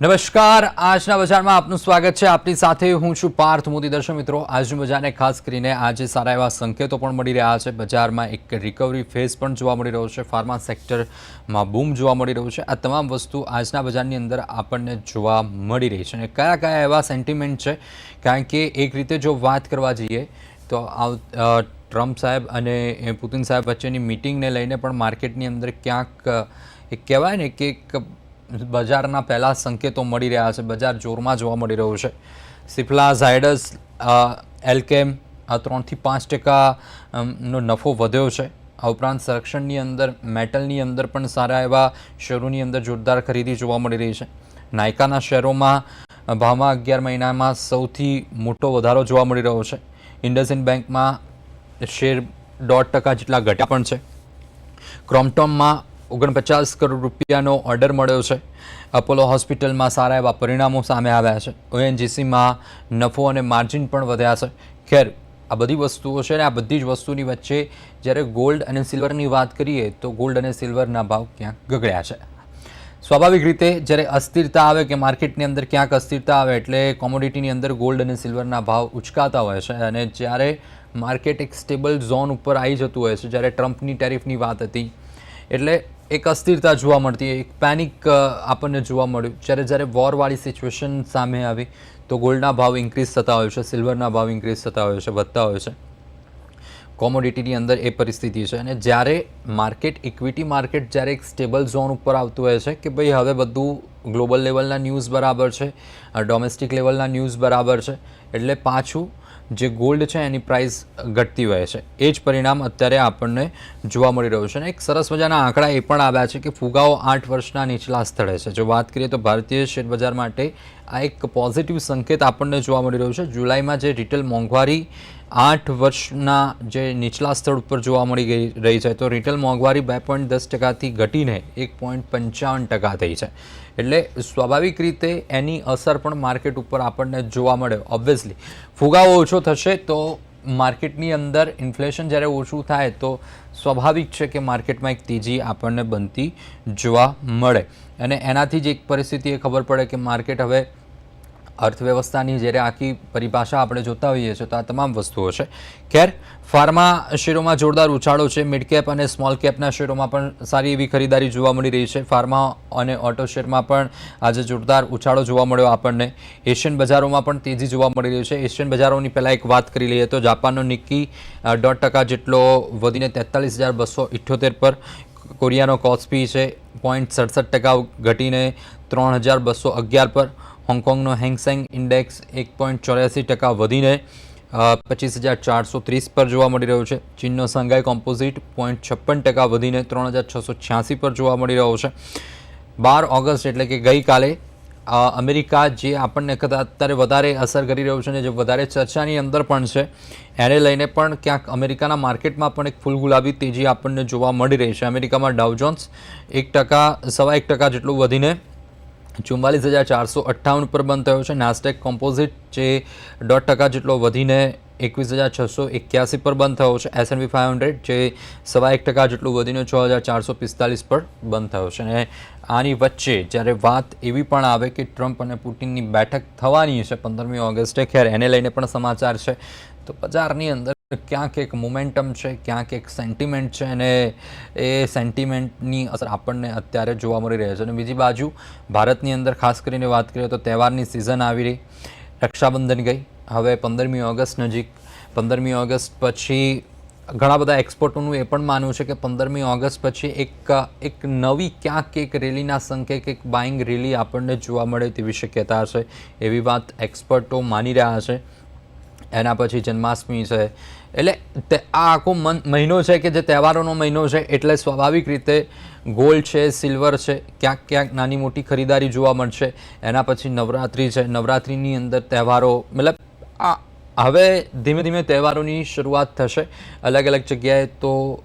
નમસ્કાર, આજના બજારમાં આપનું સ્વાગત છે. આપની સાથે હું છું પાર્થ મોદી દર્શક મિત્રો. આજનું બજારને ખાસ કરીને આજે સારા એવા સંકેતો પણ મળી રહ્યા છે. બજારમાં એક રિકવરી ફેઝ પણ જોવા મળી રહ્યો છે. ફાર્મા સેક્ટરમાં બૂમ જોવા મળી રહ્યું છે. આ તમામ વસ્તુ આજના બજારની અંદર આપણને જોવા મળી રહી છે અને કયા કયા એવા સેન્ટિમેન્ટ છે? કારણ કે એક રીતે જો વાત કરવા જઈએ, તો ટ્રમ્પ સાહેબ અને પુતિન સાહેબ વચ્ચેની મિટિંગને લઈને પણ માર્કેટની અંદર ક્યાંક એક કહેવાય ને કે એક બજારના પહેલા સંકેતો મળી રહ્યા છે, બજાર જોરમાં જોવા મળી રહ્યું છે. સિફલા ઝાયડસ એલકેમ આ ત્રણથી પાંચ ટકા નો નફો વધ્યો છે. આ ઉપરાંત સંરક્ષણની અંદર, મેટલની અંદર પણ સારા એવા શેરોની અંદર જોરદાર ખરીદી જોવા મળી રહી છે. નાયકાના શેરોમાં, ભાવમાં અગિયાર મહિનામાં સૌથી મોટો વધારો જોવા મળી રહ્યો છે. ઇન્ડસઇન્ડ બેંકમાં શેર દોઢ ટકા જેટલા ઘટ્યા પણ છે. ક્રોમ્પટોમમાં ઓગણપચાસ કરોડ રૂપિયાનો ઓર્ડર મળ્યો છે. અપોલો હોસ્પિટલમાં સારા એવા પરિણામો સામે આવ્યા છે. ઓએનજીસીમાં નફો અને માર્જિન પણ વધ્યા છે. ખેર, આ બધી વસ્તુઓ છે ને, આ બધી જ વસ્તુની વચ્ચે જ્યારે ગોલ્ડ અને સિલ્વરની વાત કરીએ તો ગોલ્ડ અને સિલ્વરના ભાવ ક્યાંક ગગડ્યા છે. સ્વાભાવિક રીતે જ્યારે અસ્થિરતા આવે કે માર્કેટની અંદર ક્યાંક અસ્થિરતા આવે એટલે કોમોડિટીની અંદર ગોલ્ડ અને સિલ્વરના ભાવ ઉચકાતા હોય છે અને જ્યારે માર્કેટ એક સ્ટેબલ ઝોન ઉપર આવી જતું હોય છે, જ્યારે ટ્રમ્પની ટેરિફની વાત હતી. એટલે એક અસ્થિરતા જોવા મળતી, એક પેનિક આપણને જોવા મળ્યું. જ્યારે જ્યારે વોરવાળી સિચ્યુએશન સામે આવી, તો ગોલ્ડના ભાવ ઇન્ક્રીઝ થતા હોય છે સિલ્વરના ભાવ ઇન્ક્રીઝ થતા હોય છે, વધતા હોય છે. કોમોડિટીની અંદર એ પરિસ્થિતિ છે. અને જ્યારે માર્કેટ ઇક્વિટી માર્કેટ જ્યારે એક સ્ટેબલ ઝોન ઉપર આવતું હોય છે કે ભાઈ હવે બધું ગ્લોબલ લેવલના ન્યૂઝ બરાબર છે ડોમેસ્ટિક લેવલના ન્યૂઝ બરાબર છે, એટલે પાછું જે ગોલ્ડ છે એની પ્રાઇસ ઘટતી હોય છે. એ જ પરિણામ અત્યારે આપણને જોવા મળી રહ્યું છે અને એક સરસ મજાના આંકડા એ પણ આવ્યા છે કે ફુગાઓ આઠ વર્ષના નીચલા સ્થળે છે. જો વાત કરીએ તો ભારતીય શેરબજાર માટે આ એક પોઝિટિવ સંકેત આપણને જોવા મળી રહ્યું છે. જુલાઈમાં જે રિટેલ મોંઘવારી આઠ વર્ષના જે નીચલા સ્થળ ઉપર જોવા મળી ગઈ રહી છે, તો રિટેલ મોંઘવારી બે પોઈન્ટ દસ ટકાથી ઘટીને એક પોઈન્ટ પંચાવન ટકા થઈ છે. એટલે સ્વાભાવિક રીતે એની અસર પણ માર્કેટ ઉપર આપણને જોવા મળે ઓબ્વિયસલી ફુગાવો ઓછો થશે તો માર્કેટની અંદર ઇન્ફ્લેશન જ્યારે ઓછું થાય તો સ્વાભાવિક છે કે માર્કેટમાં એક તેજી આપણને બનતી જોવા મળે. અને એનાથી જ એક પરિસ્થિતિ એ ખબર પડે કે માર્કેટ હવે અર્થવ્યવસ્થાની જ્યારે આખી પરિભાષા આપણે જોતા હોઈએ છીએ, તો આ તમામ વસ્તુઓ છે. ખેર, ફાર્મા શેરોમાં જોરદાર ઉછાળો છે. મિડ કેપ અને સ્મોલ કેપના શેરોમાં પણ સારી એવી ખરીદારી જોવા મળી રહી છે. ફાર્મા અને ઓટો શેરમાં પણ આજે જોરદાર ઉછાળો જોવા મળ્યો આપણને. એશિયન બજારોમાં પણ તેજી જોવા મળી રહી છે. એશિયન બજારોની પહેલાં એક વાત કરી લઈએ તો જાપાનનો નિક્કી દોઢ ટકા જેટલો વધીને તેતાલીસ હજાર બસો ઇઠ્યોતેર પર, કોરિયાનો કોસ્પી છે. પોઈન્ટ સડસઠ ટકા ઘટીને ત્રણ હજાર બસો અગિયાર પર. હોંગકોંગનો હેંગસેંગ ઇન્ડેક્સ એક પોઈન્ટ ચોર્યાસી ટકા વધીને પચીસ હજાર ચારસો ત્રીસ પર જોવા મળી રહ્યો છે. ચીનનો સંઘાઈ કોમ્પોઝિટ પોઈન્ટ છપ્પન ટકા વધીને ત્રણ હજાર છસો છ્યાસી પર જોવા મળી રહ્યો છે. બાર ઓગસ્ટ એટલે કે ગઈકાલે અમેરિકા જે આપણને કદાચ અત્યારે વધારે અસર કરી રહ્યું છે ને જે વધારે ચર્ચાની અંદર પણ છે, એને લઈને પણ ક્યાંક અમેરિકાના માર્કેટમાં પણ એક ફૂલ ગુલાબી તેજી આપણને જોવા મળી રહી છે. અમેરિકામાં ડાઉજોન્સ એક ટકા, સવા એક ટકા જેટલું વધીને ચુમ્માલીસ હજાર ચારસો અઠ્ઠાવન પર બંધ થયો છે. નાસ્ટેક કોમ્પોઝિટ જે દોઢ ટકા જેટલો વધીને એકવીસ હજાર છસો એક્યાસી પર બંધ થયો છે. એસએનબી ફાઇવ હંડ્રેડ જે સવા એક ટકા જેટલું વધીને છ હજાર ચારસો પિસ્તાલીસ પર બંધ થયો છે. અને આની વચ્ચે જ્યારે વાત એવી પણ આવે કે ટ્રમ્પ અને પુટિનની બેઠક થવાની છે પંદરમી ઓગસ્ટે, ખેર એને લઈને પણ સમાચાર છે. તો બજારની અંદર ક્યાંક એક મોમેન્ટમ છે, ક્યાંક એક સેન્ટિમેન્ટ છે અને એ સેન્ટિમેન્ટની અસર આપણને અત્યારે જોવા મળી રહી છે. અને બીજી બાજુ, ભારતની અંદર ખાસ કરીને વાત કરીએ તો તહેવારની સિઝન આવી રહી. રક્ષાબંધન ગઈ. હવે પંદરમી ઓગસ્ટ નજીક. પંદરમી ઓગસ્ટ પછી ઘણા બધા એક્સપર્ટોનું એ પણ માનવું છે કે પંદરમી ઓગસ્ટ પછી એક એક નવી ક્યાંક એક રેલીના સંકેત, એક બાઇંગ રેલી આપણને જોવા મળે તેવી શક્યતા છે. એવી વાત એક્સપર્ટો માની રહ્યા છે. એના પછી જન્માષ્ટમી છે. એટલે તે આ આખો મન, મહિનો છે કે જે તહેવારોનો મહિનો છે, એટલે સ્વાભાવિક રીતે ગોલ્ડ છે, સિલ્વર છે, ક્યાંક ક્યાંક નાની મોટી ખરીદારી જોવા મળશે. એના પછી નવરાત્રિ છે. નવરાત્રિની અંદર તહેવારો, મતલબ આ, હવે ધીમે ધીમે તહેવારોની શરૂઆત થશે. અલગ અલગ જગ્યાએ તો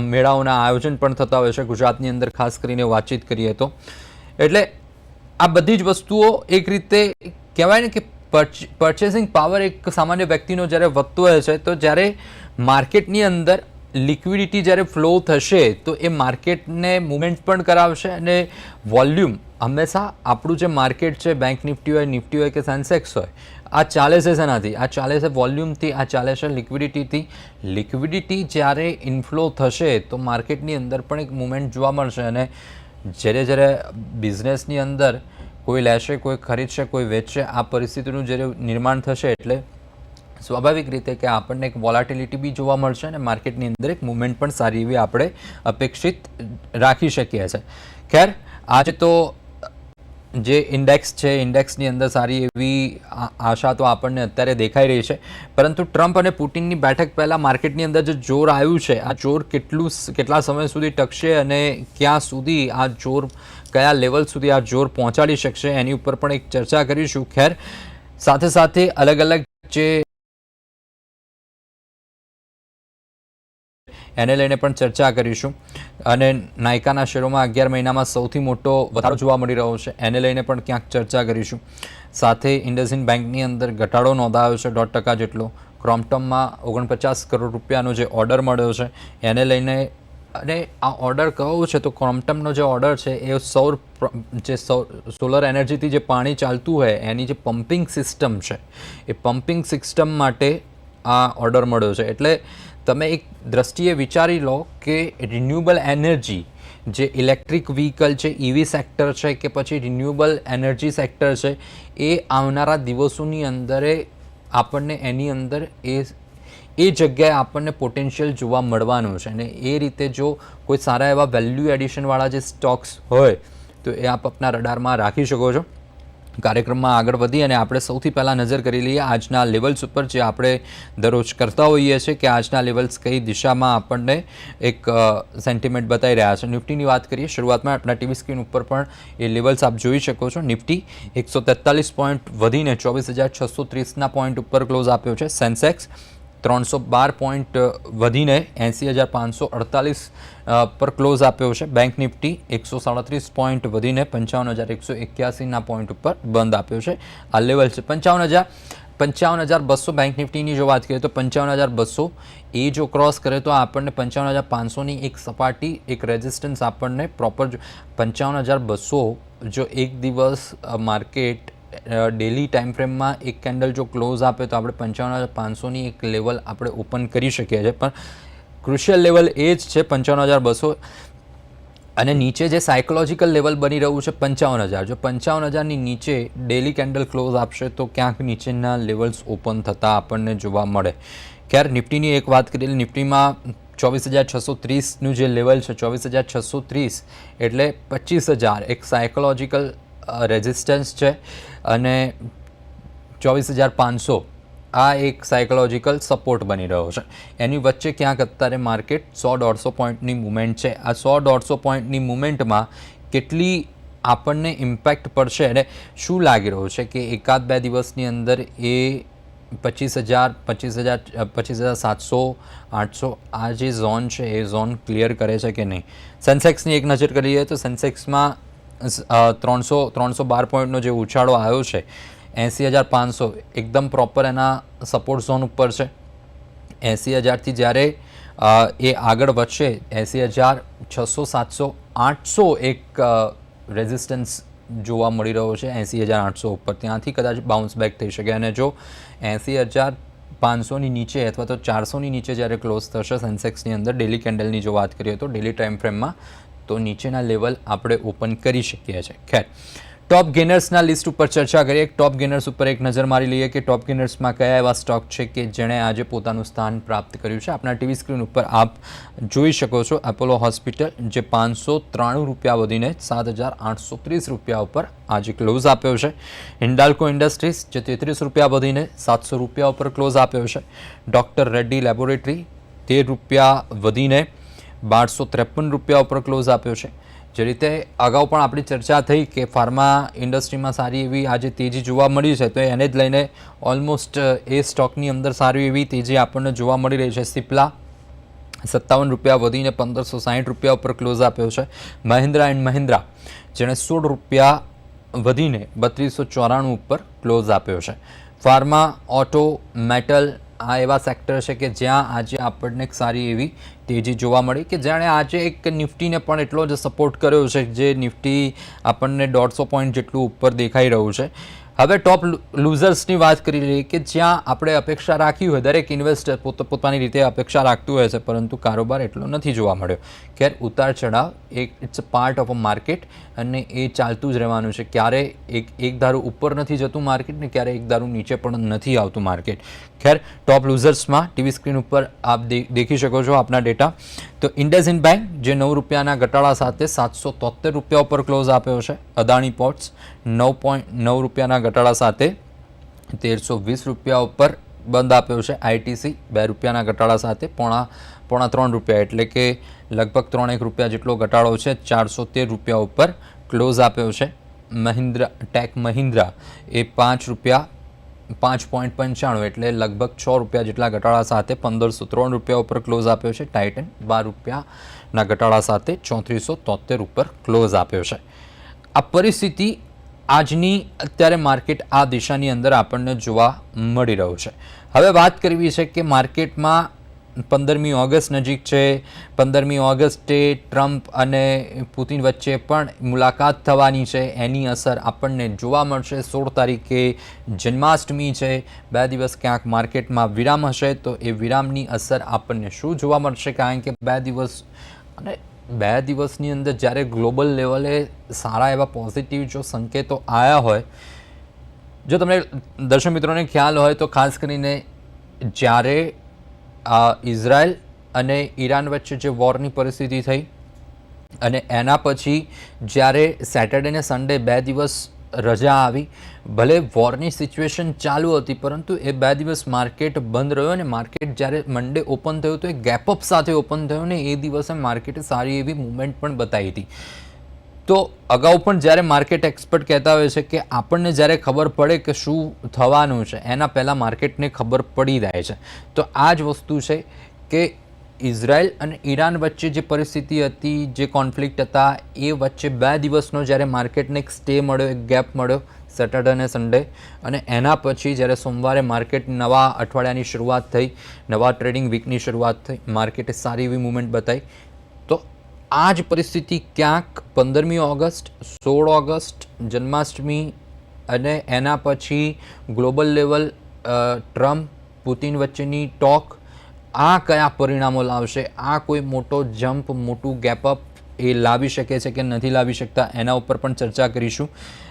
મેળાઓના આયોજન પણ થતા હોય છે. ગુજરાતની અંદર ખાસ કરીને વાતચીત કરીએ તો. એટલે આ બધી જ વસ્તુઓ એક રીતે કહેવાય ને કે પરચેસિંગ પાવર એક સામાન્ય વ્યક્તિનો જ્યારે વધતો હોય છે, તો જ્યારે માર્કેટની અંદર લિક્વિડિટી જ્યારે ફ્લો થશે, તો એ માર્કેટને મુવમેન્ટ પણ કરાવશે અને વોલ્યુમ હંમેશા આપણું જે માર્કેટ છે બેંક નિફ્ટી હોય નિફ્ટી હોય કે સેન્સેક્સ હોય, આ ચાલે છે શેનાથી? આ ચાલે છે વોલ્યુમથી આ ચાલે છે લિક્વિડિટીથી લિક્વિડિટી જ્યારે ઇન્ફ્લો થશે, તો માર્કેટની અંદર પણ એક મુવમેન્ટ જોવા મળશે અને જ્યારે જ્યારે બિઝનેસની અંદર કોઈ લેશે, કોઈ ખરીદશે, કોઈ વેચશે, આ પરિસ્થિતિનું જ્યારે નિર્માણ થશે એટલે સ્વાભાવિક રીતે કે આપણને એક વોલાટિલિટી બી જોવા મળશે અને માર્કેટની અંદર એક મુવમેન્ટ પણ સારી એવી આપણે અપેક્ષિત રાખી શકીએ છીએ. ખેર, આજે તો જે ઇન્ડેક્સ છે ઇન્ડેક્સની અંદર સારી એવી આશા તો આપણને અત્યારે દેખાઈ રહી છે. પરંતુ ટ્રમ્પ અને પુટિનની બેઠક પહેલાં માર્કેટની અંદર જે જોર આવ્યું છે, આ જોર કેટલું કેટલા સમય સુધી ટકશે અને ક્યાં સુધી આ જોર, કયા લેવલ સુધી આ જોર પહોંચાડી શકશે એની ઉપર પણ એક ચર્ચા કરીશું. ખેર, સાથે સાથે અલગ અલગ જે એને લઈને પણ ચર્ચા કરીશું. અને નાયકાના શેરોમાં અગિયાર મહિનામાં સૌથી મોટો વધારો જોવા મળી રહ્યો છે. એને લઈને પણ ક્યાંક ચર્ચા કરીશું. સાથે ઇન્ડસઇન્ડ બેંકની અંદર ઘટાડો નોંધાયો છે દોઢ ટકા જેટલો. ક્રોમ્પટમમાં ઓગણપચાસ કરોડ રૂપિયાનો જે ઓર્ડર મળ્યો છે, એને લઈને અને આ ઓર્ડર કયો છે તો ક્રોમ્પટમનો જે ઓર્ડર છે, એ સૌર જે સોલર એનર્જીથી જે પાણી ચાલતું હોય, એની જે પમ્પિંગ સિસ્ટમ છે, એ પમ્પિંગ સિસ્ટમ માટે આ ઓર્ડર મળ્યો છે. એટલે તમે એક દ્રષ્ટિએ વિચારી લો કે રિન્યુએબલ એનર્જી જે ઇલેક્ટ્રિક વ્હીકલ છે ઇવી સેક્ટર છે કે પછી રિન્યુએબલ એનર્જી સેક્ટર છે, એ આવનારા દિવસોની અંદરે આપણને એની અંદર એ એ જગ્યાએ આપણને પોટેન્શિયલ જોવા મળવાનું છે. અને એ રીતે જો કોઈ સારા એવા વેલ્યુ એડિશનવાળા જે સ્ટોક્સ હોય, તો એ આપ આપના રડારમાં રાખી શકો છો. કાર્યક્રમમાં આગળ વધી અને આપણે સૌથી પહેલાં નજર કરી લઈએ આજના લેવલ્સ ઉપર જે આપણે દરરોજ કરતા હોઈએ છીએ કે આજના લેવલ્સ કઈ દિશામાં આપણને એક સેન્ટિમેન્ટ બતાવી રહ્યા છે. નિફ્ટીની વાત કરીએ, શરૂઆતમાં આપણા ટીવી સ્ક્રીન ઉપર પણ એ લેવલ્સ આપ જોઈ શકો છો. નિફ્ટી એકસો તેતાલીસ પોઈન્ટ વધીને ચોવીસ હજાર છસો ત્રીસના પોઈન્ટ ઉપર ક્લોઝ આપ્યો છે. સેન્સેક્સ ત્રણસો બાર પોઈન્ટ વધીને એંસી હજાર પાંચસો અડતાલીસ પર ક્લોઝ આપ્યો છે. બેંક નિફ્ટી એકસો સાડત્રીસ પોઈન્ટ વધીને પંચાવન હજાર એકસો એક્યાસીના પોઈન્ટ ઉપર બંધ આપ્યો છે. આ લેવલ છે. પંચાવન હજાર પંચાવન હજાર બસો બેંક નિફ્ટીની જો વાત કરીએ તો પંચાવન હજાર બસો એ જો ક્રોસ કરે તો આપણને પંચાવન હજાર પાંચસોની એક સપાટી, એક રેઝિસ્ટન્સ આપણને પ્રોપર પંચાવન હજાર બસો જો એક દિવસ માર્કેટ ડેલી ટાઈમ ફ્રેમમાં એક કેન્ડલ જો ક્લોઝ આપે તો આપણે પંચાવન હજાર પાંચસોની એક લેવલ આપણે ઓપન કરી શકીએ છીએ. પણ ક્રુશિયલ લેવલ એ જ છે પંચાવન હજાર બસો. અને નીચે જે સાયકોલોજીકલ લેવલ બની રહ્યું છે પંચાવન હજાર. જો પંચાવન હજારની નીચે ડેલી કેન્ડલ ક્લોઝ આપશે તો ક્યાંક નીચેના લેવલ્સ ઓપન થતાં આપણને જોવા મળે. ક્યારે નિફ્ટીની એક વાત કરીએ નિફ્ટીમાં ચોવીસ હજાર છસો ત્રીસનું જે લેવલ છે, ચોવીસ હજાર છસો ત્રીસ, એટલે પચીસ હજાર એક સાયકોલોજીકલ રેઝિસ્ટન્સ છે. અને ચોવીસ હજાર પાંચસો આ એક સાયકોલોજીકલ સપોર્ટ બની રહ્યો છે. એની વચ્ચે ક્યાંક અત્યારે માર્કેટ સો દોઢસો પોઈન્ટની મુમેન્ટ છે. આ સો દોઢસો પોઈન્ટની મુવમેન્ટમાં કેટલી આપણને ઇમ્પેક્ટ પડશે અને શું લાગી રહ્યું છે કે એકાદ બે દિવસની અંદર એ પચીસ હજાર પચીસ હજાર પચીસ હજાર સાતસો, આઠસો આ જે ઝોન છે, એ ઝોન ક્લિયર કરે છે કે નહીં? સેન્સેક્સની એક નજર કરીએ તો સેન્સેક્સમાં ત્રણસો ત્રણસો બાર પોઈન્ટનો જે ઉછાળો આવ્યો છે એંસી હજાર પાંચસો. એકદમ પ્રોપર એના સપોર્ટ ઝોન ઉપર છે. એંસી હજારથી જ્યારે એ આગળ વધશે, એંસી હજાર છસો સાતસો આઠસો એક રેઝિસ્ટન્સ જોવા મળી રહ્યો છે, એંસી હજાર આઠસો ઉપર. ત્યાંથી કદાચ બાઉન્સ બેક થઈ શકે. અને જો એંસી હજાર પાંચસોની નીચે અથવા તો ચારસોની નીચે જ્યારે ક્લોઝ થશે સેન્સેક્સની અંદર ડેલી કેન્ડલની જો વાત કરીએ તો ડેલી ટાઈમ ફ્રેમમાં તો નીચેના લેવલ આપણે ઓપન કરી શકીએ છીએ. ખેર. ટોપ ગેનર્સના લિસ્ટ ઉપર ચર્ચા કરીએ. ટોપ ગેનર્સ ઉપર એક નજર મારી લઈએ કે ટોપ ગેનર્સમાં કયા એવા સ્ટોક છે કે જેણે આજે પોતાનું સ્થાન પ્રાપ્ત કર્યું છે. આપણા ટીવી સ્ક્રીન ઉપર આપ જોઈ શકો છો એપોલો હોસ્પિટલ જે પાંચસો ત્રાણું રૂપિયા વધીને સાત હજાર આઠસો ત્રીસ રૂપિયા ઉપર આજે ક્લોઝ આપ્યો છે. હિન્ડાલ્કો ઇન્ડસ્ટ્રીઝ જે તેત્રીસ રૂપિયા વધીને સાતસો રૂપિયા ઉપર ક્લોઝ આપ્યો છે. ડૉક્ટર રેડ્ડી લેબોરેટરી તેર રૂપિયા વધીને બારસો ત્રેપન રૂપિયા ઉપર ક્લોઝ આપ્યો છે. જે રીતે અગાઉ પણ આપણી ચર્ચા થઈ કે ફાર્મા ઇન્ડસ્ટ્રીમાં સારી એવી આજે તેજી જોવા મળી છે, તો એને જ લઈને ઓલમોસ્ટ, એ સ્ટોકની અંદર સારી એવી તેજી આપણને જોવા મળી રહી છે. સિપ્લા સત્તાવન રૂપિયા વધીને પંદરસો સાહીઠ રૂપિયા ઉપર ક્લોઝ આપ્યો છે. મહિન્દ્રા એન્ડ મહિન્દ્રા જેણે સોળ રૂપિયા વધીને બત્રીસો ચોરાણું ઉપર ક્લોઝ આપ્યો છે. ફાર્મા, ઓટો, મેટલ આ એવા સેક્ટર છે કે જ્યાં આજે આપણને સારી એવી તેજી જોવા મળી કે જાણે આજે એક નિફ્ટીને પણ એટલો જ સપોર્ટ કર્યો છે જે નિફ્ટી આપણને દોઢસો પોઈન્ટ જેટલું ઉપર દેખાઈ રહ્યું છે. હવે ટોપ લૂઝર્સની વાત કરી લઈએ કે જ્યાં આપણે અપેક્ષા રાખી હોય, દરેક ઇન્વેસ્ટર પોત, પોતાની રીતે અપેક્ષા રાખતું હોય છે, પરંતુ કારોબાર એટલો નથી જોવા મળ્યો. ખેર, ઉતાર ચઢાવ, એક it's a part of a market અને એ ચાલતું જ રહેવાનું છે. ક્યારે એક એક ધારું ઉપર નથી જતું માર્કેટ ને ક્યારે એક ધારું નીચે પણ નથી આવતું માર્કેટ ખેર ટોપ લૂઝર્સમાં ટીવી સ્ક્રીન ઉપર આપ દેખી શકો છો આપના ડેટા તો ઇન્ડસઇન્ડ બેંક જે નવ રૂપિયાના ઘટાડા સાથે સાતસો તોતેર રૂપિયા ઉપર ક્લોઝ આપ્યો છે. અદાણી પોર્ટ્સ નવ પોઈન્ટ નવ રૂપિયાના ઘટાડા સાથે તેરસો વીસ રૂપિયા ઉપર બંધ આપ્યો છે. આઈટીસી બે રૂપિયાના ઘટાડા સાથે પોણા પોણા ત્રણ રૂપિયા. એટલે કે લગભગ ત્રણેક રૂપિયા જેટલો ઘટાડો છે ચારસો તેર રૂપિયા ઉપર ક્લોઝ આપ્યો છે. મહિન્દ્રા, ટેક મહિન્દ્રા એ પાંચ રૂપિયા, પાંચ પોઈન્ટ પંચાણું એટલે લગભગ છ રૂપિયા જેટલા ઘટાડા સાથે પંદરસો ત્રણ રૂપિયા ઉપર ક્લોઝ આપ્યો છે. ટાઇટન બાર રૂપિયાના ઘટાડા સાથે ચોત્રીસો તોતેર ઉપર ક્લોઝ આપ્યો છે. આ પરિસ્થિતિ આજની અત્યારે માર્કેટ આ દિશાની અંદર આપણને જોવા મળી રહ્યું છે. હવે વાત કરવી છે કે માર્કેટમાં પંદરમી ઓગસ્ટ નજીક છે. પંદરમી ઓગસ્ટે ટ્રમ્પ અને પુતિન વચ્ચે પણ મુલાકાત થવાની છે. એની અસર આપણને જોવા મળશે. સોળ તારીખે જન્માષ્ટમી છે. બે દિવસ ક્યાંક માર્કેટમાં વિરામ હશે તો એ વિરામની અસર આપણને શું જોવા મળશે? કારણ કે બે દિવસ અને બે દિવસની અંદર જ્યારે ગ્લોબલ લેવલે સારા એવા પોઝિટિવ જો સંકેતો આવ્યા હોય, જો તમને દર્શક મિત્રોને ખ્યાલ હોય તો ખાસ કરીને જ્યારે આ ઇઝરાયલ અને ઈરાન વચ્ચે જે વોરની પરિસ્થિતિ થઈ અને એના પછી જ્યારે સેટરડે ને સન્ડે બે દિવસ રજા આવી, ભલે વોરની સિચ્યુએશન ચાલુ હતી, પરંતુ એ બે દિવસ માર્કેટ બંધ રહ્યો અને માર્કેટ જ્યારે મંડે ઓપન થયું તો એ ગેપઅપ સાથે ઓપન થયું ને એ દિવસે માર્કેટે સારી એવી મુવમેન્ટ પણ બતાવી હતી. તો અગાઉ પણ જ્યારે માર્કેટ એક્સપર્ટ કહેતા હોય છે કે આપણને જ્યારે ખબર પડે કે શું થવાનું છે, એના પહેલાં માર્કેટને ખબર પડી જાય છે. તો આ જ વસ્તુ છે કે ઇઝરાયલ અને ઈરાન વચ્ચે જે પરિસ્થિતિ હતી, જે કોન્ફ્લિક્ટ હતા, એ વચ્ચે બે દિવસનો જ્યારે માર્કેટને એક સ્ટે મળ્યો, એક ગેપ મળ્યો સેટરડે અને સન્ડે અને એના પછી જ્યારે સોમવારે માર્કેટ નવા અઠવાડિયાની શરૂઆત થઈ, નવા ટ્રેડિંગ વીકની શરૂઆત થઈ માર્કેટે સારી એવી મૂવમેન્ટ બતાવી આ જ પરિસ્થિતિ ક્યાંક પંદરમી ઓગસ્ટ, સોળ ઓગસ્ટ, જન્માષ્ટમી અને એના પછી ગ્લોબલ લેવલ ટ્રમ્પ, પુતિન વચ્ચેની ટોક આ કયા પરિણામો લાવશે? આ કોઈ મોટો જમ્પ મોટું ગેપઅપ એ લાવી શકે છે કે નથી લાવી શકતા? એના ઉપર પણ ચર્ચા કરીશું.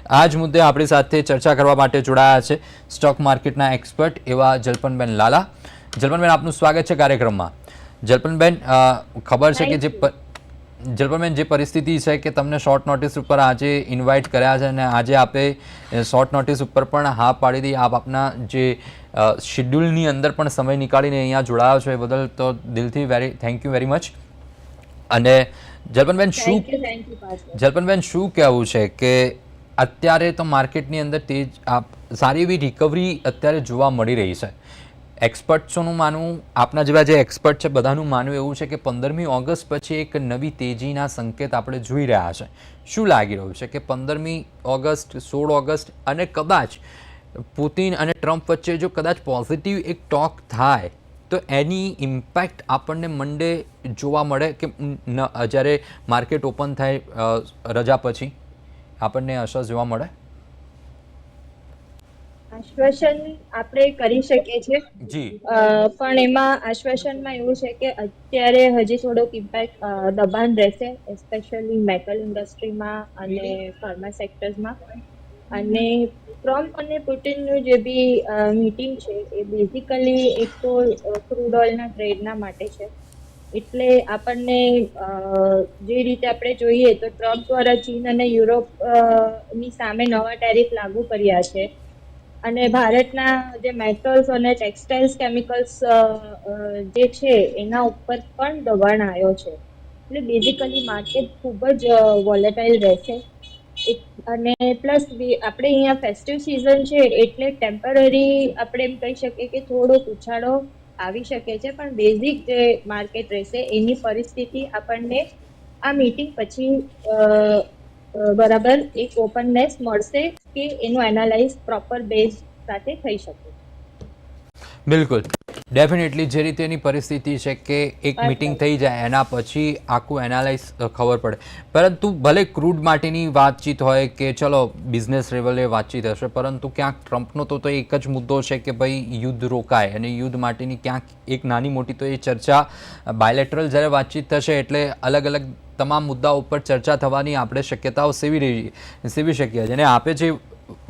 આ જ મુદ્દે આપણી સાથે ચર્ચા કરવા માટે જોડાયા છે સ્ટોક માર્કેટના એક્સપર્ટ એવા જલપનબેન લાલા. જલપનબેન, આપનું સ્વાગત છે કાર્યક્રમમાં. જલપનબેન ખબર છે કે જે પ- જે પરિસ્થિતિ છે કે તમને શોર્ટ નોટિસ ઉપર આજે ઇન્વાઇટ કર્યા છે અને આજે આપે શોર્ટ નોટિસ ઉપર પણ હા પાડી દી આપ આપના જે શિડ્યુલની અંદર પણ સમય નીકાળીને અહીંયા જોડાયો છો એ બદલ તો દિલથી very thank you very much અને જલ્પનબેન શું જલ્પનબેન શું કહેવું છે કે અત્યારે તો માર્કેટની અંદર તેજ આપ સારી એવી રિકવરી અત્યારે જોવા મળી રહી છે? એક્સપર્ટ્સોનું માનવું, આપના જેવા જે એક્સપર્ટ છે બધાનું માનવું એવું છે કે પંદરમી ઓગસ્ટ પછી એક નવી તેજીના સંકેત આપણે જોઈ રહ્યા છે. શું લાગી રહ્યું છે કે પંદરમી ઓગસ્ટ, સોળ ઓગસ્ટ અને કદાચ પુતિન અને ટ્રમ્પ વચ્ચે જો કદાચ પોઝિટિવ એક ટોક થાય, તો એની ઇમ્પેક્ટ આપણને મંડે જોવા મળે કે જ્યારે માર્કેટ ઓપન થાય રજા પછી આપણને અસર જોવા મળે? આશ્વાસન આપણે કરી શકીએ છીએ. જી. પણ એમાં આશ્વાસનમાં એવું છે કે અત્યારે હજી થોડોક ઇમ્પેક્ટ દબાણ રહેશે એસ્પેશિયલી મેટલ ઇન્ડસ્ટ્રીમાં અને ફાર્મા સેક્ટર્સમાં અને ટ્રમ્પ અને પુટિનનું જે બી મીટિંગ છે એ બેઝિકલી એક તો ક્રૂડ ઓઇલના ટ્રેડના માટે છે. એટલે આપણને જે રીતે આપણે જોઈએ તો ટ્રમ્પ દ્વારા ચીન અને યુરોપની સામે નવા ટેરિફ લાગુ કર્યા છે. અને ભારતના જે મેટલ્સ અને ટેક્સટાઇલ્સ કેમિકલ્સ જે છે, એના ઉપર પણ દબાણ આવ્યો છે. એટલે બેઝિકલી માર્કેટ ખૂબ જ વોલેટાઇલ રહેશે. અને પ્લસ આપણે અહીંયા ફેસ્ટિવ સિઝન છે, એટલે ટેમ્પરરી આપણે એમ કહી શકીએ કે થોડોક ઉછાળો આવી શકે છે, પણ બેઝિક જે માર્કેટ રહેશે, એની પરિસ્થિતિ આપણને આ મીટિંગ પછી બરાબર એક ઓપનનેસ મળશે કે એનું એનાલાઇઝ પ્રોપર બેઝ સાથે થઈ શકે. બિલકુલ. ડેફિનેટલી જે રીતે એની પરિસ્થિતિ છે કે એક મિટિંગ થઈ જાય એના પછી આખું એનાલાઇઝ ખબર પડે. પરંતુ ભલે ક્રૂડ માટેની વાતચીત હોય કે ચલો બિઝનેસ લેવલે વાતચીત હશે પરંતુ ક્યાંક ટ્રમ્પનો તો તો એક જ મુદ્દો છે કે ભાઈ યુદ્ધ રોકાય અને યુદ્ધ માટેની ક્યાંક એક નાની મોટી તો એ ચર્ચા બાયલેટરલ જ્યારે વાતચીત થશે એટલે અલગ અલગ તમામ મુદ્દાઓ ઉપર ચર્ચા થવાની આપણે શક્યતાઓ સેવી રહી સેવી શકીએ છીએ. અને આપે જે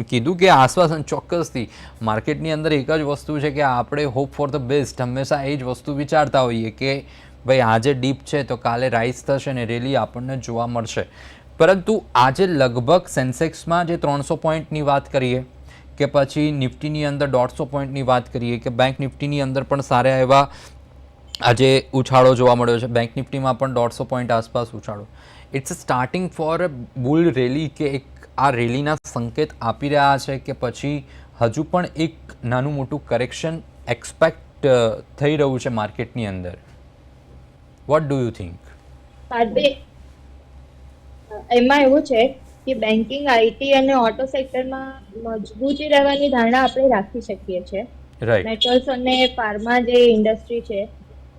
કીધું કે આશ્વાસન ચોક્કસથી માર્કેટની અંદર એક જ વસ્તુ છે કે આપણે હોપ ફોર ધ બેસ્ટ હંમેશા એ જ વસ્તુ વિચારતા હોઈએ કે ભાઈ આજે ડીપ છે તો કાલે રાઇઝ થશે ને રેલી આપણને જોવા મળશે. પરંતુ આજે લગભગ સેન્સેક્સમાં જે ત્રણસો પોઈન્ટની વાત કરીએ કે પછી નિફ્ટીની અંદર દોઢસો પોઈન્ટની વાત કરીએ કે બેંક નિફ્ટીની અંદર પણ સારા એવા આજે ઉછાળો જોવા મળ્યો છે. બેંક નિફ્ટીમાં પણ દોઢસો પોઈન્ટ આસપાસ ઉછાળો. It's starting for a bull rally કે એક આ રેલીના સંકેત આપી રહ્યા છે કે પછી હજુ પણ એક નાનું મોટું કરેક્શન એક્સપેક્ટ થઈ રહ્યું છે માર્કેટની અંદર. વોટ ડુ યુ થિંક એમાં એવું છે કે બેન્કિંગ આઈટી અને ઓટો સેક્ટરમાં મજબૂતી રહેવાની ધારણા આપણે રાખી શકીએ છીએ. મેટલ્સ અને ફાર્મા જે ઇન્ડસ્ટ્રી છે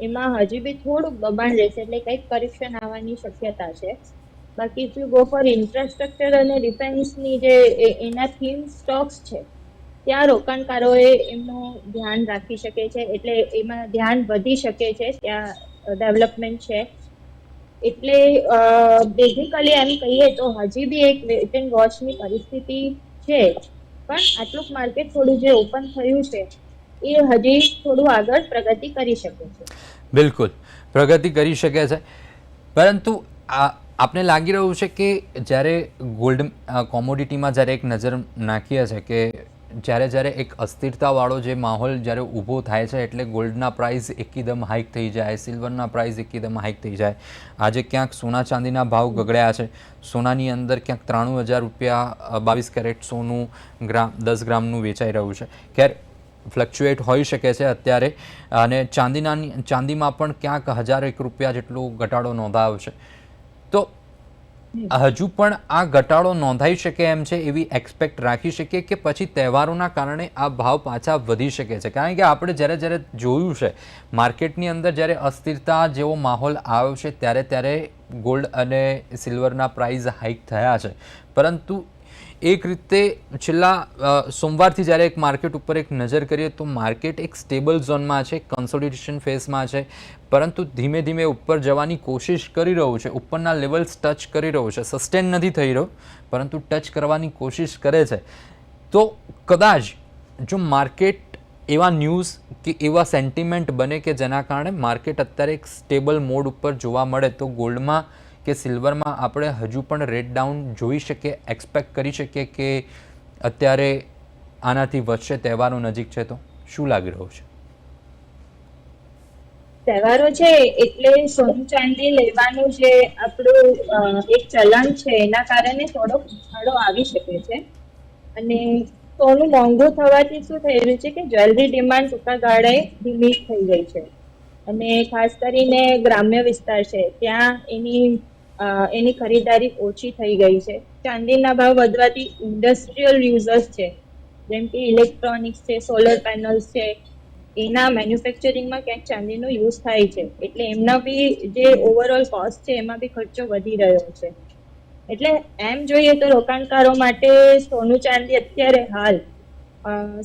એમાં હજી બી થોડુંક દબાણ રહેશે એટલે કંઈક કરેક્શન આવવાની શક્યતા છે. બાકી if you go for infrastructure અને ડિફેન્સની જે એના થીમ સ્ટોક્સ છે, ત્યાં રોકાણકારોએ એમનું ધ્યાન રાખી શકે છે, એટલે એમાં ધ્યાન વધી શકે છે, ત્યાં ડેવલપમેન્ટ છે. એટલે બેઝિકલી એમ કહીએ તો હજી બી એક વેટ એન્ડ વોચની પરિસ્થિતિ છે. પણ આટલું માર્કેટ થોડું જે ઓપન થયું છે એ હજી થોડું આગળ પ્રગતિ કરી શકે છે. બિલકુલ. પ્રગતિ કરી શકે છે. પરંતુ આ આપને લાગી રહ્યું છે કે જ્યારે ગોલ્ડ કોમોડિટીમાં જ્યારે એક નજર નાખીએ છે કે જ્યારે જ્યારે એક અસ્થિરતાવાળો જે માહોલ જ્યારે ઊભો થાય છે એટલે ગોલ્ડના પ્રાઇસ એકદમ હાઇક થઈ જાય, સિલ્વરના પ્રાઇસ એકદમ હાઇક થઈ જાય. આજે ક્યાંક સોના ચાંદીના ભાવ ગગડ્યા છે. સોનાની અંદર ક્યાંક ત્રાણું હજાર રૂપિયા બાવીસ કેરેટ સોનું ગ્રામ, દસ ગ્રામનું વેચાઈ રહ્યું છે. ખેર ફ્લક્ચ્યુએટ હોઈ શકે છે અત્યારે. અને ચાંદીના ચાંદીમાં પણ ક્યાંક હજાર એક રૂપિયા જેટલો ઘટાડો નોંધાયો છે. તો હજુ પણ આ ઘટાડો નોંધાઈ શકે એમ છે એવી એક્સપેક્ટ રાખી શકીએ કે પછી તહેવારોના કારણે આ ભાવ પાછા વધી શકે છે. કારણ કે આપણે જ્યારે જ્યારે જોયું છે, માર્કેટની અંદર જ્યારે અસ્થિરતા જેવો માહોલ આવ્યો છે, ત્યારે ત્યારે ગોલ્ડ અને સિલ્વરના પ્રાઇસ હાઇક થયા છે. પરંતુ એક રીતે છેલ્લા સોમવારથી જ્યારે એક માર્કેટ ઉપર એક નજર કરીએ તો માર્કેટ એક સ્ટેબલ ઝોનમાં છે કન્સોલિડેશન ફેઝમાં છે, પરંતુ ધીમે ધીમે ઉપર જવાની કોશિશ કરી રહ્યું છે, ઉપરના લેવલ્સ ટચ કરી રહ્યું છે. સસ્ટેન નથી થઈ રહ્યો, પરંતુ ટચ કરવાની કોશિશ કરે છે. તો કદાચ જો માર્કેટ એવા ન્યૂઝ કે એવા સેન્ટિમેન્ટ બને કે જેના કારણે માર્કેટ અત્યારે એક સ્ટેબલ મોડ ઉપર જોવા મળે, તો ગોલ્ડમાં કે સિલ્વરમાં આપણે હજુ પણ રેટ ડાઉન જોઈ શકીએ, એક્સપેક્ટ કરી શકીએ કે અત્યારે આનાથી વધશે, તહેવારો નજીક છે તો? શું લાગી રહ્યું છે? તહેવારો છે એટલે સોનું ચાંદી લેવાનું જે આપણું એક ચલણ છે, એના કારણે થોડો ઉછાળો આવી શકે છે. અને સોનું મોંઘું થવાથી શું થઈ રહ્યું છે કે જ્વેલરી ડિમાન્ડ ટૂંકા ગાળે ધીમી થઈ ગઈ છે. અને ખાસ કરીને ગ્રામ્ય વિસ્તાર છે, ત્યાં એની એની ખરીદારી ઓછી થઈ ગઈ છે. ચાંદીના ભાવ વધવાથી ઇન્ડસ્ટ્રીયલ યુઝર્સ છે, જેમ કે ઇલેક્ટ્રોનિક્સ છે સોલર પેનલ્સ છે, એના મેન્યુફેક્ચરિંગમાં ક્યાંક ચાંદીનો યુઝ થાય છે. એટલે એમના બી જે ઓવરઓલ કોસ્ટ છે, એમાં બી ખર્ચો વધી રહ્યો છે. એટલે એમ જોઈએ તો રોકાણકારો માટે સોનું ચાંદી અત્યારે હાલ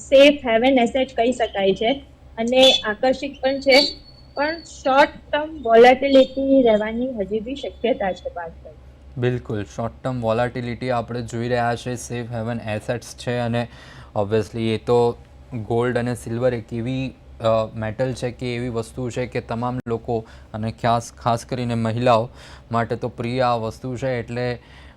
સેફ હેવન એસેટ કહી શકાય છે. અને આકર્ષિત પણ છે. પણ શોર્ટ ટર્મ વોલેટિલિટી રહેવાની હજી બી શક્યતા છે પાછળ બિલકુલ. શોર્ટ ટર્મ વોલાટિલિટી આપણે જોઈ રહ્યા છે. સેફ હેવન એસેટ્સ છે અને ઓબ્વિયસલી એ તો ગોલ્ડ અને સિલ્વર એક એવી મેટલ છે કે એવી વસ્તુ છે કે તમામ લોકો અને ખાસ ખાસ કરીને મહિલાઓ માટે તો પ્રિય આ વસ્તુ છે. એટલે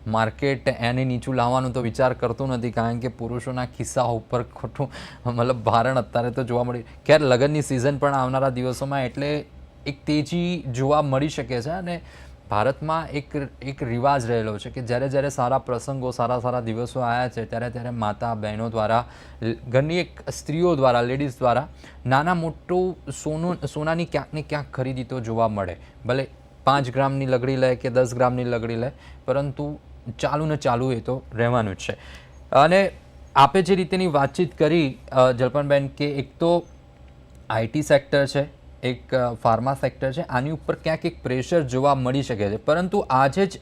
માર્કેટ એને નીચું લાવવાનું તો વિચાર કરતું નથી, કારણ કે પુરુષોના ખિસ્સા ઉપર ખોટું મતલબ ભારણ અત્યારે તો જોવા મળી ખેર, લગ્નની સિઝન પણ આવનારા દિવસોમાં એટલે એક તેજી જોવા મળી શકે છે અને ભારતમાં એક એક રિવાજ રહેલો છે કે જ્યારે જ્યારે સારા પ્રસંગો, સારા સારા દિવસો આવ્યા છે, ત્યારે ત્યારે માતા બહેનો દ્વારા, ઘરની એક સ્ત્રીઓ દ્વારા લેડીઝ દ્વારા નાના મોટું સોનું, સોનાની ક્યાંક ને ક્યાંક ખરીદી તો જોવા મળે. ભલે પાંચ ગ્રામની લગડી લે કે દસ ગ્રામની લગડી લે, પરંતુ ચાલુ ને ચાલુ એ તો રહેવાનું જ છે. અને આપે જે રીતેની વાતચીત કરી અ, કે એક તો આઈટી સેક્ટર છે એક ફાર્મા સેક્ટર છે. આની ઉપર ક્યાંક એક પ્રેશર જોવા મળી શકે છે. પરંતુ આજે જ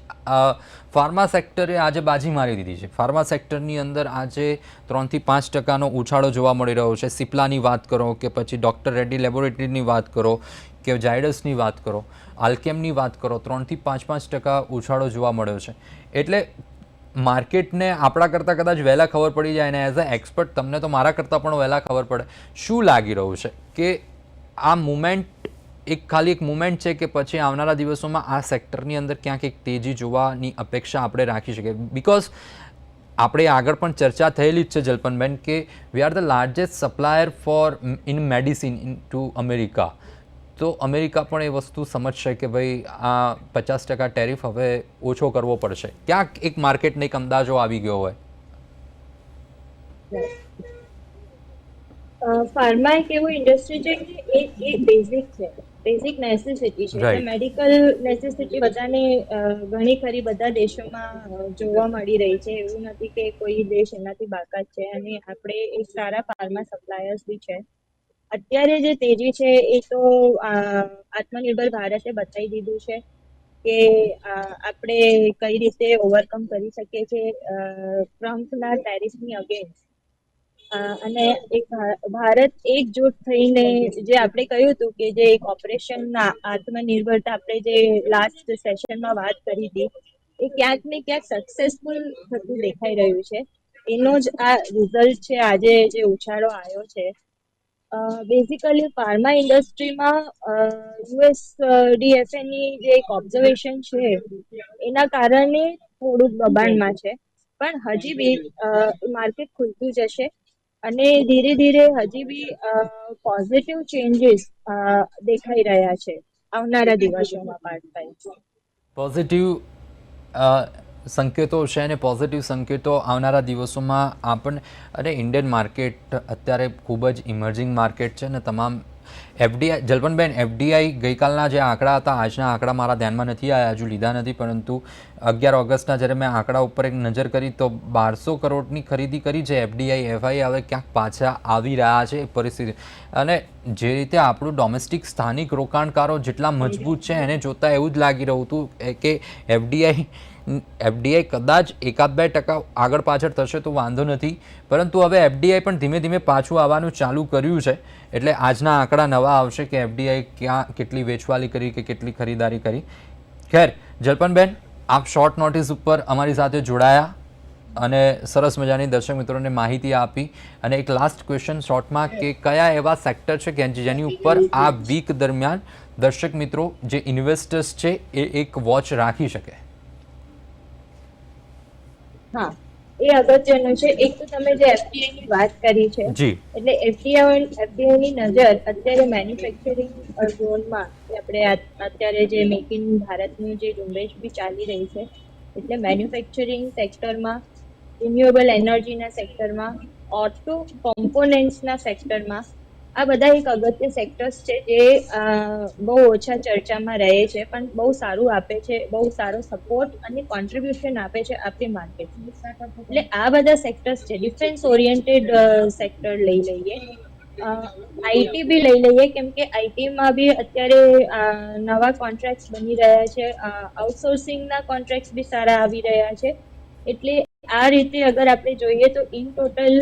ફાર્મા સેક્ટરે આજે બાજી મારી દીધી છે. ફાર્મા સેક્ટરની અંદર આજે ત્રણથી પાંચ ટકાનો ઉછાળો જોવા મળી રહ્યો છે. સિપ્લાની વાત કરો કે પછી ડૉક્ટર રેડ્ડી લેબોરેટરીની વાત કરો કે જાયડસની વાત કરો આલ્કેમની વાત કરો ત્રણથી પાંચ પાંચ ટકા ઉછાળો જોવા મળ્યો છે. એટલે માર્કેટને આપણા કરતાં કદાચ વહેલા ખબર પડી જાય ને એઝ અ એક્સપર્ટ તમને તો મારા કરતાં પણ વહેલા ખબર પડે. શું લાગી રહ્યું છે? કે આ મુમેન્ટ, એક ખાલી એક મુમેન્ટ છે કે પછી આવનારા દિવસોમાં આ સેક્ટરની અંદર ક્યાંક એક તેજી જોવાની અપેક્ષા આપણે રાખી શકીએ. બિકોઝ આપણે આગળ પણ ચર્ચા થયેલી જ છે, જલ્પનબેન, કે we are the largest supplier for in medicine in to America તો અમેરિકા પણ એ વસ્તુ સમજશે કે ભાઈ આ પચાસ ટકા ટેરિફ હવે ઓછો કરવો પડશે. ક્યાંક એક માર્કેટને એક અંદાજો આવી ગયો હોય. ફાર્મા એક એવું ઇન્ડસ્ટ્રી છે કે એ એ બેઝિક છે. બેઝિક નેસેસિટી છે. મેડિકલ નેસેસિટી બધાને ઘણી ખરી બધા દેશોમાં જોવા મળી રહી છે. એવું નથી કે કોઈ દેશ એનાથી બાકાત છે અને આપણે એક સારા ફાર્મા સપ્લાયર્સ બી છે. અત્યારે જે તેજી છે એ તો આત્મનિર્ભર ભારતે બતાવી દીધું છે કે આપણે કઈ રીતે ઓવરકમ કરી શકીએ છીએ ટ્રમ્પના ટેરિફની અગેન્સ્ટ અને એક ભારત એકજૂટ થઈને જે આપણે કહ્યું હતું કે જે એક ઓપરેશન આત્મનિર્ભરતા આપણે જે લાસ્ટ સેશનમાં વાત કરી હતી, એ ક્યાંક ને ક્યાંક સક્સેસફુલ થતું દેખાઈ રહ્યું છે. એનો જ આ રિઝલ્ટ છે, આજે જે ઉછાળો આવ્યો છે. બેઝિકલી ફાર્મા ઇન્ડસ્ટ્રીમાં યુએસ ડીએફએની જે એક ઓબ્ઝર્વેશન છે, એના કારણે થોડુંક દબાણમાં છે. પણ હજી બી માર્કેટ ખુલતું જશે. અને ધીરે ધીરે હજી બી પોઝિટિવ ચેન્જીસ દેખાઈ રહ્યા છે આવનારા દિવસોમાં થાય પોઝિટિવ સંકેતો છે અને પોઝિટિવ સંકેતો આવનારા દિવસોમાં આપણને અને ઇન્ડિયન માર્કેટ અત્યારે ખૂબ જ ઇમર્જિંગ માર્કેટ છે અને તમામ એફડીઆઈ, જલપનબેન, એફડીઆઈ ગઈકાલના જે આંકડા હતા, આજના આંકડા મારા ધ્યાનમાં નથી આવ્યા, હજુ લીધા નથી, પરંતુ અગિયાર ઓગસ્ટના જ્યારે મેં આંકડા ઉપર એક નજર કરી, તો બારસો કરોડની ખરીદી કરી છે એફડીઆઈ, એફઆઈ હવે ક્યાંક પાછા આવી રહ્યા છે પરિસ્થિતિ. અને જે રીતે આપણું ડોમેસ્ટિક સ્થાનિક રોકાણકારો જેટલા મજબૂત છે, એને જોતાં એવું જ લાગી રહ્યું હતું કે એફડીઆઈ એફડીઆઈ કદાચ એકાદ બે ટકા આગળ પાછળ થશે તો વાંધો નથી. પરંતુ હવે એફડીઆઈ પણ ધીમે ધીમે પાછું આવવાનું ચાલુ કર્યું છે. એટલે આજના આંકડા નવા આવશે કે એફડીઆઈ ક્યાં કેટલી વેચવાલી કરી કે કેટલી ખરીદારી કરી. ખેર, જલપનબેન, આપ શોર્ટ નોટિસ ઉપર અમારી સાથે જોડાયા અને સરસ મજાની દર્શક મિત્રોને માહિતી આપી. અને એક લાસ્ટ ક્વેશ્ચન શોર્ટમાં કે કયા એવા સેક્ટર છે કે જેની ઉપર આ વીક દરમિયાન દર્શક મિત્રો જે ઇન્વેસ્ટર્સ છે એ એક વોચ રાખી શકે? હા. એ અગત્યનું છે. એક તો તમે જે એફડીઆઈ ની વાત કરી છે એટલે એફડીઆઈ એફડીઆઈ ની નજર અત્યારે મેન્યુફેક્ચરિંગ ઝોનમાં આપણે અત્યારે જે મેક ઇન ભારતની જે ઝુંબેશ બી ચાલી રહી છે એટલે મેન્યુફેક્ચરિંગ સેક્ટરમાં રિન્યુએબલ એનર્જીના સેક્ટરમાં ઓટો કોમ્પોનેન્ટ્સના સેક્ટરમાં આ બધા એક અગત્ય સેક્ટર્સ છે જે બહુ ઓછા ચર્ચામાં રહે છે, પણ બહુ સારું આપે છે, બહુ સારો સપોર્ટ અને કોન્ટ્રીબ્યુશન આપે છે આપણી માર્કેટ એટલે આ બધા સેક્ટર્સ છે ડિફેન્સ ઓરિએન્ટેડ સેક્ટર લઈ લઈએ. આઈટી બી લઈ લઈએ, કેમ કે આઈટીમાં બી અત્યારે નવા કોન્ટ્રાક્ટ્સ બની રહ્યા છે આઉટસોર્સિંગના કોન્ટ્રાક્ટ્સ બી સારા આવી રહ્યા છે. એટલે આ રીતે અગર આપણે જોઈએ તો ઇન ટોટલ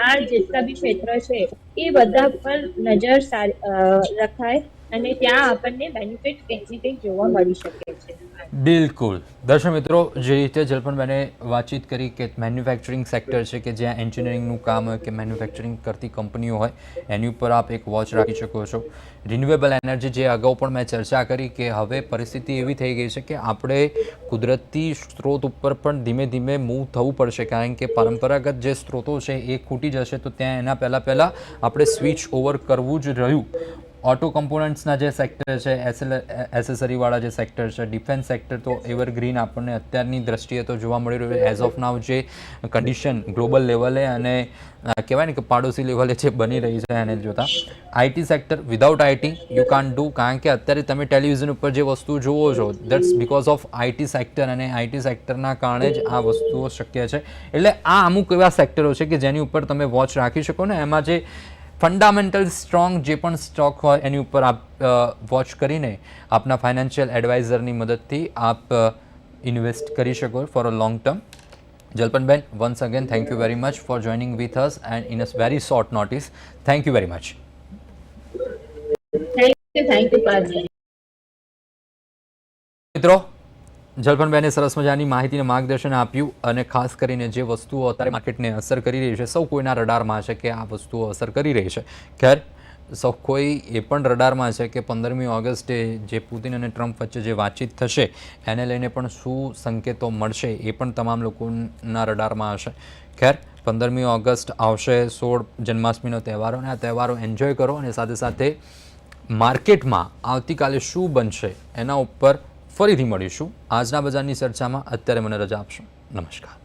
આ જેટલા બી ક્ષેત્ર છે, એ બધા પર નજર રખાય. અને ત્યાં આપણને બેનિફિટ કંઈક કંઈક જોવા મળી શકે છે. બિલકુલ. દર્શક મિત્રો, જે રીતે જલ્પનબેને વાતચીત કરી કે મેન્યુફેક્ચરિંગ સેક્ટર છે કે જ્યાં એન્જિનિયરિંગનું કામ હોય કે મેન્યુફેક્ચરિંગ કરતી કંપનીઓ હોય, એની ઉપર આપ એક વોચ રાખી શકો છો. રિન્યુએબલ એનર્જી જે અગાઉ પણ મેં ચર્ચા કરી કે હવે પરિસ્થિતિ એવી થઈ ગઈ છે કે આપણે કુદરતી સ્ત્રોત ઉપર પણ ધીમે ધીમે મૂવ થવું પડશે. કારણ કે પરંપરાગત જે સ્ત્રોતો છે એ ખૂટી જશે તો ત્યાં એના પહેલાં પહેલાં આપણે સ્વિચ ઓવર કરવું જ રહ્યું. ઓટો કમ્પોનન્ટ્સના જે સેક્ટર છે એસેલ એસેસરીવાળા જે સેક્ટર છે ડિફેન્સ સેક્ટર તો એવરગ્રીન આપણને અત્યારની દ્રષ્ટિએ તો જોવા મળી રહ્યું છે. એઝ ઓફ નાવ જે કન્ડિશન ગ્લોબલ લેવલે અને કહેવાય ને કે પાડોશી લેવલે જે બની રહી છે એને જોતાં. IT sector without IT you can do કારણ કે અત્યારે તમે ટેલિવિઝન ઉપર જે વસ્તુ જુઓ છો that's because of IT sector અને આઈટી સેક્ટરના કારણે જ આ વસ્તુઓ શક્ય છે. એટલે આ અમુક એવા સેક્ટરો છે કે જેની ઉપર તમે વોચ રાખી શકો ને. એમાં જે ફંડામેન્ટલ સ્ટ્રોંગ જે પણ સ્ટોક હોય એની ઉપર આપ વોચ કરીને આપના ફાઇનાન્શિયલ એડવાઇઝરની મદદથી આપ ઇન્વેસ્ટ કરી શકો for a long term Jalpanben once again thank you very much for joining with us and in a very short notice thank you very much thank you thank you મિત્રો જલ્પનબેને સરસ મજાની માહિતીને માર્ગદર્શન આપ્યું અને ખાસ કરીને જે વસ્તુઓ અત્યારે માર્કેટને અસર કરી રહી છે, સૌ કોઈના રડારમાં છે કે આ વસ્તુઓ અસર કરી રહી છે. ખેર, સૌ કોઈ એ પણ રડારમાં છે કે પંદરમી ઓગસ્ટે જે પુતિન અને ટ્રમ્પ વચ્ચે જે વાતચીત થશે, એને લઈને પણ શું સંકેતો મળશે એ પણ તમામ લોકોના રડારમાં હશે. ખેર, પંદરમી ઓગસ્ટ આવશે, સોળ જન્માષ્ટમીનો તહેવારો અને આ તહેવારો એન્જોય કરો અને સાથે સાથે માર્કેટમાં આવતીકાલે શું બનશે એના ઉપર ફરીથી મળીશું આજના બજારની ચર્ચામાં. અત્યારે મને રજા આપશો. નમસ્કાર.